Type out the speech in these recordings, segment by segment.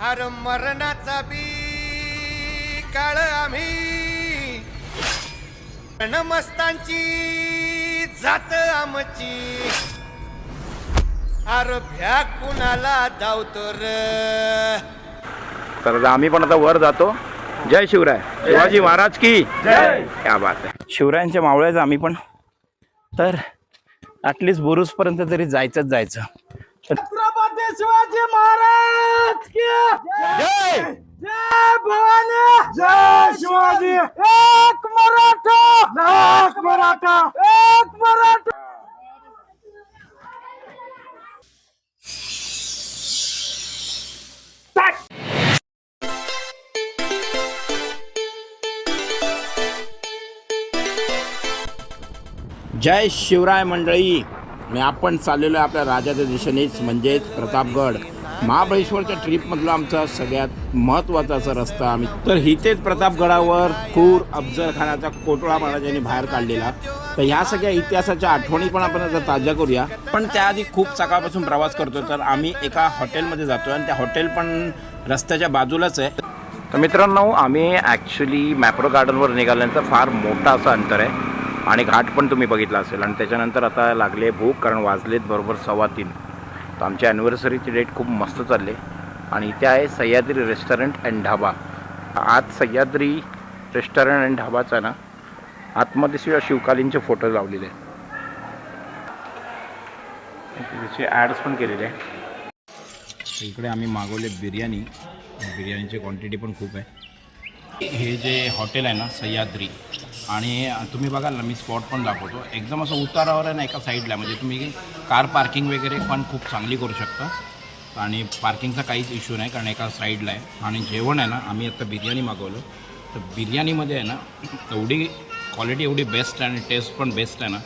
अर मरणाचा बी काळ आम्ही. रणमस्तांची जात आमची. अर भ्या कुणाला धावतो र तर आम्ही पण आता वर जातो. जय शिवराय. शिवाजी महाराज की? क्या बात आहे. शिवरायांच्या मावळ्याचं आम्ही पण तर ॲटलिस्ट बुरुजपर्यंत तरी जायचंच जायचं. तर छत्रपती शिवाजी महाराज की जय! जय भवानी! जय शिवाजी! एक मराठा! लाख मराठा! एक मराठा! जय शिवराय मंडळी! आणि आपण चाललेलो आहे आपल्या राजाच्या दिशेनेच म्हणजेच प्रतापगड. महाबळेश्वरच्या ट्रिपमधला आमचा सगळ्यात महत्त्वाचा असा रस्ता आम्ही तर इथेच प्रतापगडावर खूर अफजल खानाचा कोटळा महाराजांनी बाहेर काढलेला. तर ह्या सगळ्या इतिहासाच्या आठवणी पण आपण आता ताज्या करूया. पण त्याआधी खूप सकाळपासून प्रवास करतो तर आम्ही एका हॉटेलमध्ये जातो आणि त्या हॉटेल पण रस्त्याच्या बाजूलाच आहे. तर मित्रांनो आम्ही ॲक्च्युली मॅप्रो गार्डनवर निघाल्यानंतर फार मोठा असं अंतर आहे. आणि घाट पण तुम्ही बघितला असेल. आणि त्याच्यानंतर आता लागले भूक कारण वाजलेत बरोबर सव्वा तीन. तर आमच्या ॲनिव्हर्सरीची डेट खूप मस्त चालली. आणि इथे आहे सह्याद्री रेस्टॉरंट अँड ढाबा आज सह्याद्री रेस्टॉरंट अँड ढाबाचा ना आतमध्ये सुद्धा शिवकालीनचे फोटो लावलेले आहेत. त्याचे ॲड्स पण केलेले आहे इकडे आम्ही मागवले बिर्याणी. बिर्याणीची क्वांटिटी पण खूप आहे. हे जे हॉटेल आहे ना सह्याद्री आणि तुम्ही बघाल ना मी स्पॉट पण दाखवतो. एकदम असं उतारावर आहे ना एका साईडला म्हणजे तुम्ही कार पार्किंग वगैरे पण खूप चांगली करू शकता. आणि पार्किंगचा काहीच इश्यू नाही कारण एका साईडला आहे. आणि जेवण आहे ना आम्ही आता बिर्याणी मागवलं. तर बिर्याणीमध्ये आहे ना एवढी क्वालिटी एवढी बेस्ट आहे आणि टेस्ट पण बेस्ट आहे ना.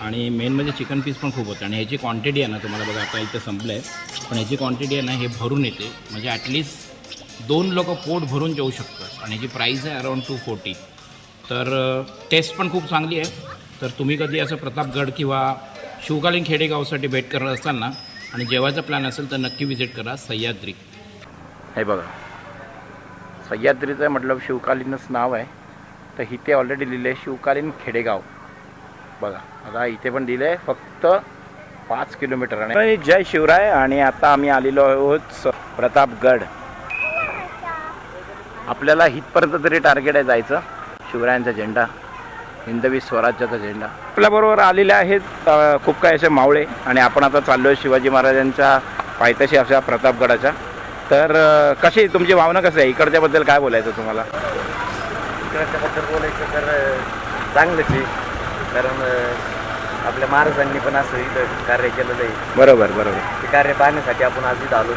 आणि मेन म्हणजे चिकन पीस पण खूप होतं. आणि ह्याची क्वांटिटी आहे ना तुम्हाला बघा आता इथे संपलं आहे पण ह्याची क्वांटिटी आहे ना हे भरून येते. म्हणजे ॲटलिस्ट दोन लोक पोट भरून जाऊ शकतात. आणि ह्याची प्राईस आहे अराउंड टू फोर्टी तर टेस्ट पण खूप चांगली आहे. तर तुम्ही कधी असं प्रतापगड किंवा शिवकालीन खेडेगावसाठी भेट करत असाल ना आणि जेवायचा प्लॅन असेल तर नक्की व्हिजिट करा सह्याद्री. हे बघा. सह्याद्रीचं मतलब शिवकालीनच नाव आहे. तर इथे ऑलरेडी लिहिलं आहे शिवकालीन खेडेगाव. बघा आता इथे पण दिलं आहे फक्त पाच किलोमीटर. आणि जय शिवराय आणि आता आम्ही आलेलो आहोत प्रतापगड. आपल्याला इथपर्यंत तरी टार्गेट आहे जायचं. शिवरायांचा झेंडा हिंदवी स्वराज्याचा झेंडा. आपल्याबरोबर आलेले आहेत अ, खूप काही असे मावळे आणि आपण आता चाललो आहे शिवाजी महाराजांच्या पायथ्याशी अशा प्रतापगडाच्या. तर अ, कशी तुमची भावना कसं आहे? इकडच्याबद्दल काय बोलायचं तुम्हाला? इकडच्याबद्दल बोलायचं तर अं, चांगलंच आहे. कारण अं, आपल्या महाराजांनी पण असं इथं कार्य केलेलं आहे. बरोबर बरोबर. ते कार्य पाहण्यासाठी आपण आज इथं आलो.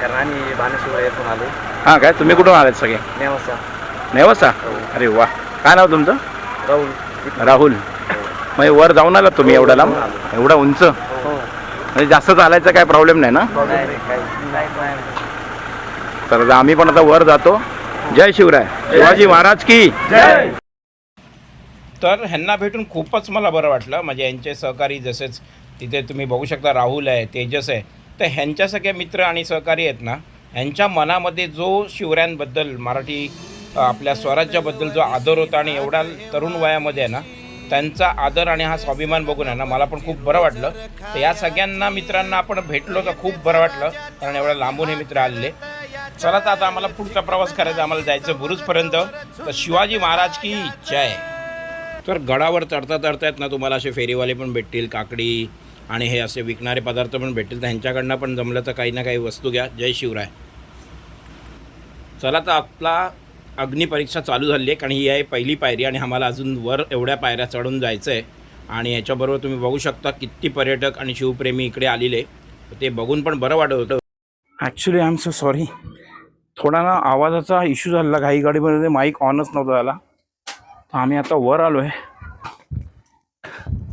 कारण आम्ही भानेश्वर येथून आलो. हां काय? तुम्ही कुठून आलात सगळे? नेवासा. नेवसा अरे वा. काय नाव तुमचं? राहुल. राहुल. म्हणजे वर जाऊन आलात तुम्ही एवढा लांब एवढा उंच? हो. म्हणजे जास्त चालायचा काय प्रॉब्लेम नाही ना? नाही नाही, काही नाही नाही. तर आम्ही पण आता वर जातो. जय शिवराय. शिवाजी महाराज की? तर ह्यांना भेटून खूपच मला बरं वाटलं. म्हणजे यांचे सहकारी जसेच तिथे तुम्ही बघू शकता राहुल आहे तेजस आहे. तर ह्यांच्या सगळ्या मित्र आणि सहकारी आहेत ना ह्यांच्या मनामध्ये जो शिवरायांबद्दल मराठी आपल्या स्वराज्याबद्दल जो आदर होता आणि एवढ्या तरुण वयामध्ये आहे ना त्यांचा आदर आणि हा स्वाभिमान बघून आहे ना मला पण खूप बरं वाटलं. तर या सगळ्यांना मित्रांना आपण भेटलो तर खूप बरं वाटलं कारण एवढ्या लांबून हे मित्र आलेले. चला तर आता आम्हाला पुढचा प्रवास करायचा आम्हाला जायचं बुरुजपर्यंत. तर शिवाजी महाराज की इच्छा आहे तर गडावर चढता चढतायत ना तुम्हाला असे फेरीवाले पण भेटतील काकडी आणि हे असे विकणारे पदार्थ पण भेटतील. तर ह्यांच्याकडनं पण जमलं तर काही ना काही वस्तू घ्या. जय शिवराय. चला तर आपला अग्निपरीक्षा चालू झाली आहे कारण ही आहे पहिली पायरी आणि आम्हाला अजून वर एवढ्या पायऱ्या चढून जायचं आहे आणि याच्याबरोबर तुम्ही बघू शकता किती पर्यटक आणि शिवप्रेमी इकडे आलेले ते बघून पण बरं वाटत होतं. Actually I am so sorry थोडा ना आवाजाचा इश्यू झाला घाई गाडीमध्ये माईक ऑनच नव्हता झाला. तर आम्ही आता वर आलो आहे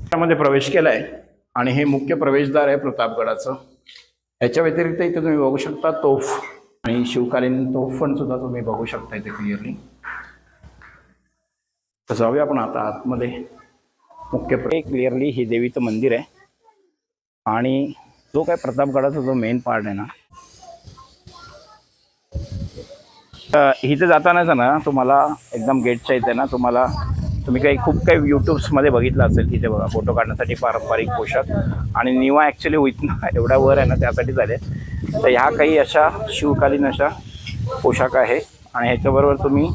त्यामध्ये प्रवेश केला आहे आणि हे मुख्य प्रवेशद्वार आहे प्रतापगडाचं. ह्याच्या व्यतिरिक्त इथे तुम्ही बघू शकता तोफ. आणि शिवकालीन तोफ पण सुद्धा तुम्ही बघू शकता इथे क्लिअरली तर जाऊया आपण आता आतमध्ये. मुख्य क्लिअरली हे देवीचं मंदिर आहे. आणि जो काय प्रतापगडाचा जो मेन पार्ट आहे ना इथे जातानाच ना तुम्हाला एकदम गेटच्या इथे ना तुम्हाला तुम्ही काही खूप काही यूट्यूब्समध्ये बघितलं असेल तिथे बघा फोटो काढण्यासाठी पारंपरिक पोशाख. आणि निवा ॲक्च्युली होईत ना वर आहे ना त्यासाठी झाले. तर ह्या काही अशा शिवकालीन अशा पोशाख आहे. आणि ह्याच्याबरोबर तुम्ही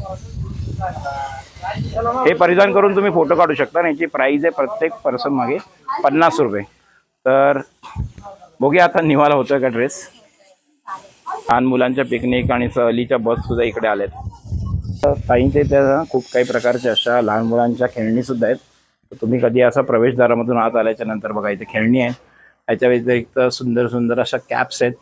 हे परिधान करून तुम्ही फोटो काढू शकता. आणि याची प्राईज आहे प्रत्येक पर्सन मागे पन्नास रुपये. तर बघूया आता निवाला होतोय का ड्रेस लहान मुलांच्या पिकनिक आणि सहलीच्या बस सुद्धा इकडे आल्यात तर ताईंचे त्या खूप काही प्रकारच्या अशा लहान मुलांच्या खेळणी सुद्धा आहेत. तर तुम्ही कधी असा प्रवेशद्वारामधून आत आल्याच्यानंतर बघा इथे खेळणी आहे याच्या व्यतिरिक्त सुंदर सुंदर अशा कॅप्स आहेत.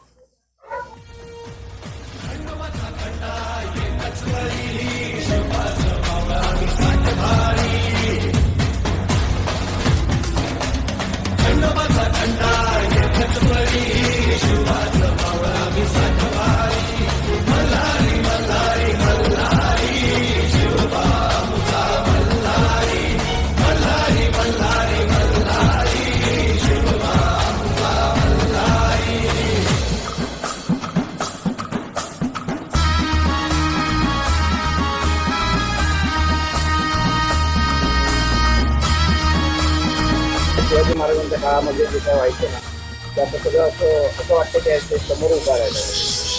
शिवाजी महाराजांच्या काळामध्ये जे काय व्हायचं ना ते आता सगळं असं असं वाटतं की ते समोर उभा राहिलं.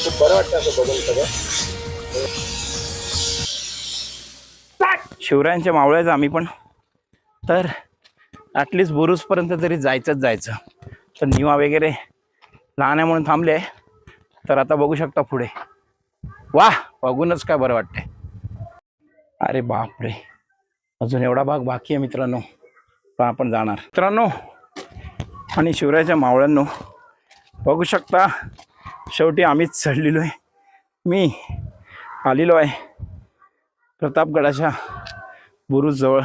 खूप बरं वाटतं असं बघून सगळं. शिवरायांच्या मावळ्याचं आम्ही पण. तर ॲटलिस्ट बुरुजपर्यंत तरी जायचंच जायचं. तर निवा वगैरे लहान आहे म्हणून थांबले तर आता बघू शकता पुढे. वा बघूनच काय बरं वाटतंय. अरे बापरे. अजून एवढा भाग बाकी आहे मित्रांनो. पण आपण जाणार. मित्रांनो आणि शिवरायाच्या मावळ्यांनो बघू शकता शेवटी आम्हीच चढलेलो आहे मी आलेलो आहे प्रतापगडाच्या बुरुजजवळ.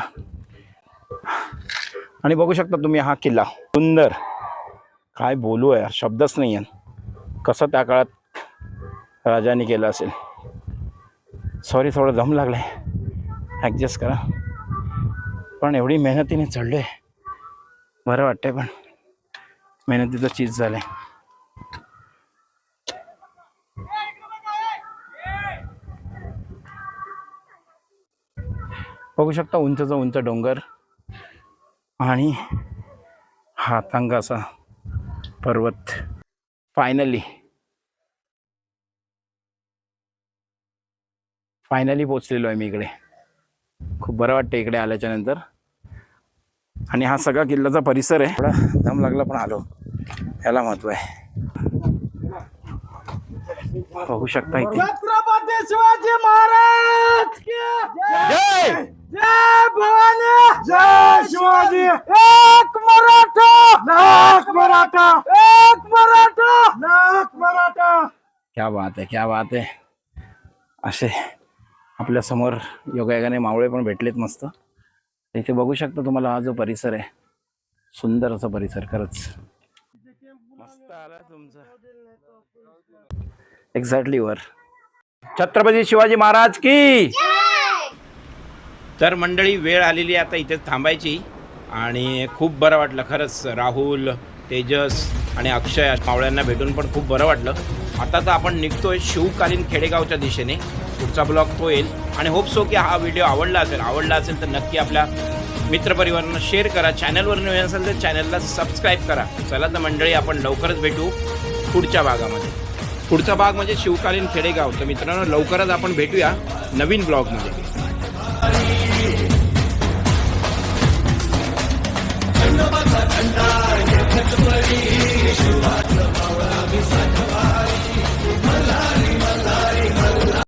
आणि बघू शकता तुम्ही हा किल्ला. सुंदर. काय बोलू आहे शब्दच नाही आहे कसं त्या काळात राजाने केलं असेल. सॉरी थोडं दम लागलं आहे ॲडजस्ट करा. पण एवढी मेहनतीने चढले बरं वाटतंय पण. मेहनतीचं चीज झालंय. बघू शकता उंचचा उंच डोंगर आणि हातांगाचा पर्वत. फायनली फायनली पोचलेलो आहे मी इकडे. खूप बरं वाटतं इकडे आल्याच्यानंतर. आणि हा सगळा किल्ल्याचा परिसर आहे. थोडा दम लागला पण आलो. याला महत्त्व आहे. बघू शकता इथे. छत्रपती शिवाजी महाराज! की जय! जय भवानी! जय शिवाजी! एक मराठा! लाख मराठा! एक मराठा! लाख मराठा! क्या बात आहे क्या बात आहे असे आपल्यासमोर योगायोगाने मावळे पण भेटलेत मस्त. इथे बघू शकता तुम्हाला हा जो परिसर आहे सुंदर असा परिसर खरंच. मस्त आला तुमचा. एक्झॅक्टली वर. छत्रपती शिवाजी महाराज की तर मंडळी वेळ आलेली आता इथे थांबायची. आणि खूप बरं वाटलं खरंच. राहुल तेजस आणि अक्षय मावळ्यांना भेटून पण खूप बरं वाटलं. आता तर आपण निघतोय शिवकालीन खेडेगावच्या दिशेने. पुढचा ब्लॉग तो येईल. आणि होप सो की हा व्हिडिओ आवडला असेल. आवडला असेल तर नक्की आपल्या मित्रपरिवारांना शेअर करा. चॅनलवर नवीन असेल तर चॅनलला सबस्क्राईब करा. चला तर मंडळी आपण लवकरच भेटू पुढच्या भागामध्ये. पुढचा भाग म्हणजे शिवकालीन खेडेगाव. तर मित्रांनो लवकरच आपण भेटूया नवीन ब्लॉगमध्ये.